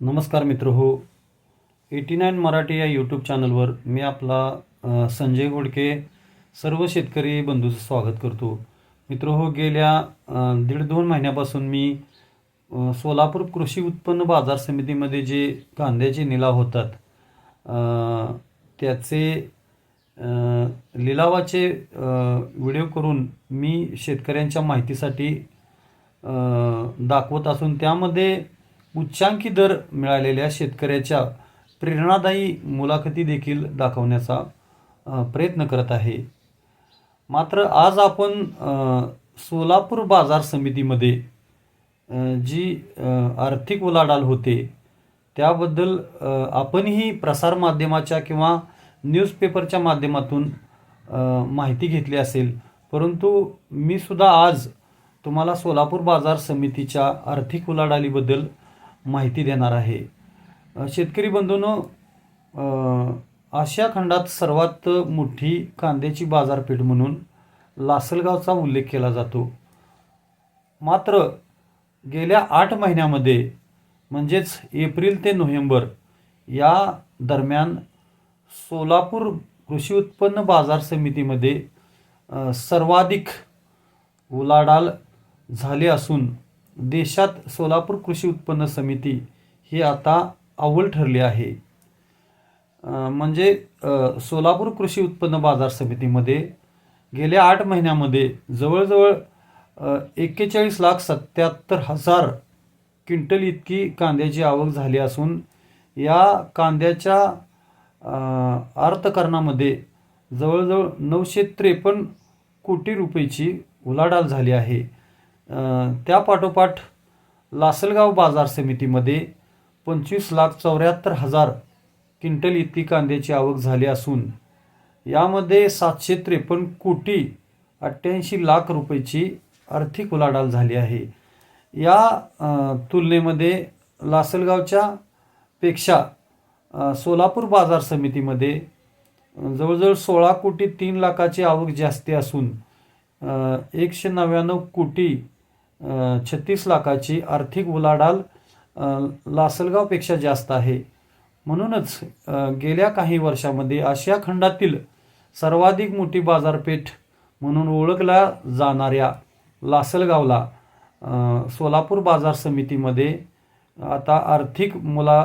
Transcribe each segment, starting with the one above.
नमस्कार मित्र हो एटी नाईन मराठी या यूट्यूब चॅनलवर मी आपला संजय घोडके सर्व शेतकरी बंधूचं स्वागत करतो. मित्र हो गेल्या दीड दोन महिन्यापासून मी सोलापूर कृषी उत्पन्न बाजार समितीमध्ये जे कांद्याचे लिलाव होतात त्याचे लिलावाचे व्हिडिओ करून मी शेतकऱ्यांच्या माहितीसाठी दाखवत असून त्यामध्ये उच्चांकी दर मिळालेल्या शेतकऱ्याच्या प्रेरणादायी मुलाखती देखील दाखवण्याचा प्रयत्न करत आहे. मात्र आज आपण सोलापूर बाजार समितीमध्ये जी आर्थिक उलाढाल होते त्याबद्दल आपणही प्रसारमाध्यमाच्या किंवा न्यूजपेपरच्या माध्यमातून माहिती घेतली असेल. परंतु मी सुद्धा आज तुम्हाला सोलापूर बाजार समितीच्या आर्थिक उलाढालीबद्दल माहिती देणार आहे. शेतकरी बंधूंनो आशिया खंडात सर्वात मोठी कांद्याची बाजारपेठ म्हणून लासलगावचा उल्लेख केला जातो. मात्र गेल्या आठ महिन्यामध्ये म्हणजेच एप्रिल ते नोव्हेंबर या दरम्यान सोलापूर कृषी उत्पन्न बाजार समितीमध्ये सर्वाधिक उलाढाल झाली असून देशात सोलापूर कृषी उत्पन्न समिती ही आता अव्वल ठरली आहे. म्हणजे सोलापूर कृषी उत्पन्न बाजार समितीमध्ये गेल्या आठ महिन्यामध्ये जवळजवळ एक्केचाळीस लाख सत्याहत्तर हजार क्विंटल इतकी कांद्याची आवक झाली असून या कांद्याच्या अर्थकारणामध्ये जवळजवळ नऊशे त्रेपन्न कोटी रुपयेची उलाढाल झाली आहे. त्यापाठोपाठ लासलगाव बाजार समितीमध्ये पंचवीस लाख चौऱ्याहत्तर हजार क्विंटल इतकी कांद्याची आवक झाली असून यामध्ये सातशे त्रेपन्न कोटी अठ्ठ्याऐंशी लाख रुपयाची आर्थिक उलाढाल झाली आहे. या तुलनेमध्ये लासलगावच्या पेक्षा सोलापूर बाजार समितीमध्ये जवळजवळ सोळा कोटी तीन लाखाची आवक जास्ती असून एकशे नव्याण्णव कोटी छत्तीस लाखाची आर्थिक उलाढाल लासलगावपेक्षा जास्त आहे. म्हणूनच गेल्या काही वर्षामध्ये आशिया खंडातील सर्वाधिक मोठी बाजारपेठ म्हणून ओळखल्या जाणाऱ्या लासलगावला सोलापूर बाजार समितीमध्ये आता आर्थिक मुला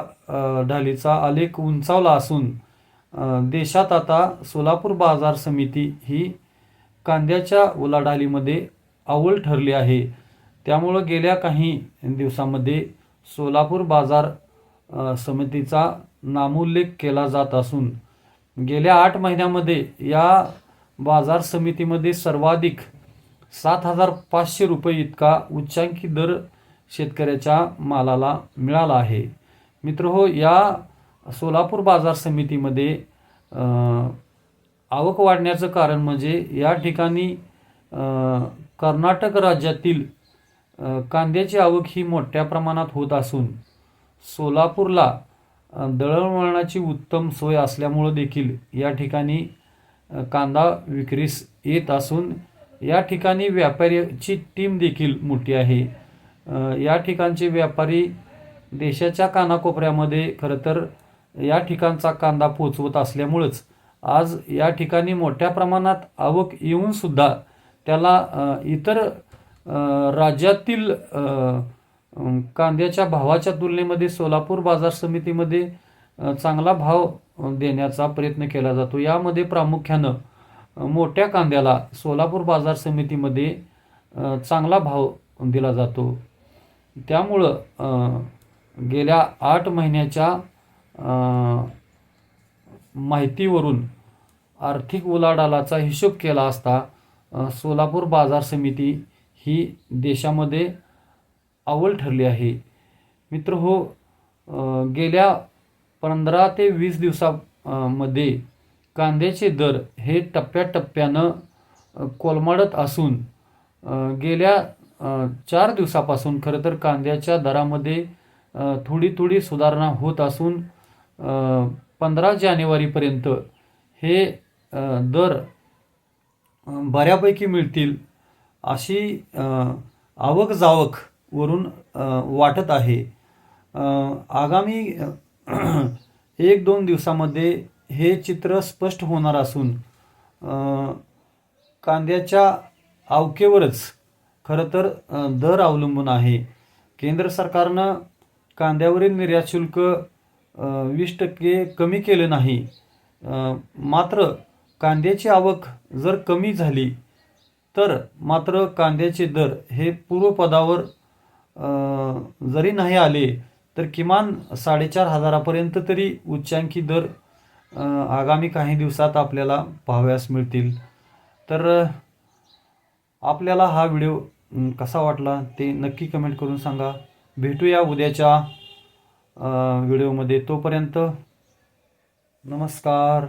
ढालीचा आलेख उंचावला असून देशात आता सोलापूर बाजार समिती ही कांद्याच्या उलाढालीमध्ये अव्वल ठरली आहे. त्यामुळं गेल्या काही दिवसामध्ये सोलापूर बाजार समितीचा नामोल्लेख केला जात असून गेल्या आठ महिन्यामध्ये या बाजार समितीमध्ये सर्वाधिक सात हजार पाचशे रुपये इतका उच्चांकी दर शेतकऱ्याच्या मालाला मिळाला आहे. मित्र हो या सोलापूर बाजार समितीमध्ये आवक वाढण्याचं कारण म्हणजे या ठिकाणी कर्नाटक राज्यातील कांद्याची आवक ही मोठ्या प्रमाणात होत असून सोलापूरला दळणवळणाची उत्तम सोय असल्यामुळं देखील या ठिकाणी कांदा विक्रीस येत असून या ठिकाणी व्यापाऱ्याची टीम देखील मोठी आहे. या ठिकाणचे व्यापारी देशाच्या कानाकोपऱ्यामध्ये खरं तर या ठिकाणचा कांदा पोचवत असल्यामुळंच आज या ठिकाणी मोठ्या प्रमाणात आवक येऊनसुद्धा त्याला इतर राज्यातील कांद्याच्या भावाच्या तुलनेमध्ये सोलापूर बाजार समितीमध्ये चांगला भाव देण्याचा प्रयत्न केला जातो. यामध्ये प्रामुख्यानं मोठ्या कांद्याला सोलापूर बाजार समितीमध्ये चांगला भाव दिला जातो. त्यामुळं गेल्या आठ महिन्याच्या माहितीवरून आर्थिक उलाढालाचा हिशोब केला असता सोलापूर बाजार समिती ही देशामध्ये अव्वल ठरली आहे. मित्र हो गेल्या पंधरा ते वीस दिवसामध्ये कांद्याचे दर हे टप्प्याटप्प्यानं कोलमाडत असून गेल्या चार दिवसापासून खरं तर कांद्याच्या दरामध्ये थोडी थोडी सुधारणा होत असून पंधरा जानेवारीपर्यंत हे दर बऱ्यापैकी मिळतील. अशी आवक जावक वरून वाटत आहे. आगामी एक दोन दिवसामध्ये हे चित्र स्पष्ट होणार असून कांद्याच्या आवकेवरच खरं तर दर अवलंबून आहे. केंद्र सरकारनं कांद्यावरील निर्यात शुल्क वीस टक्के कमी केलं नाही. मात्र कांद्याची आवक जर कमी झाली तर मात्र कांद्याचे दर हे पूर्वपदावर जरी नाही आले तर किमान साडेचार हजारापर्यंत तरी उच्चांकी दर आगामी काही दिवसात आपल्याला पाहाव्यास मिळतील. तर आपल्याला हा व्हिडिओ कसा वाटला ते नक्की कमेंट करून सांगा. भेटूया उद्याच्या व्हिडिओमध्ये. तोपर्यंत नमस्कार.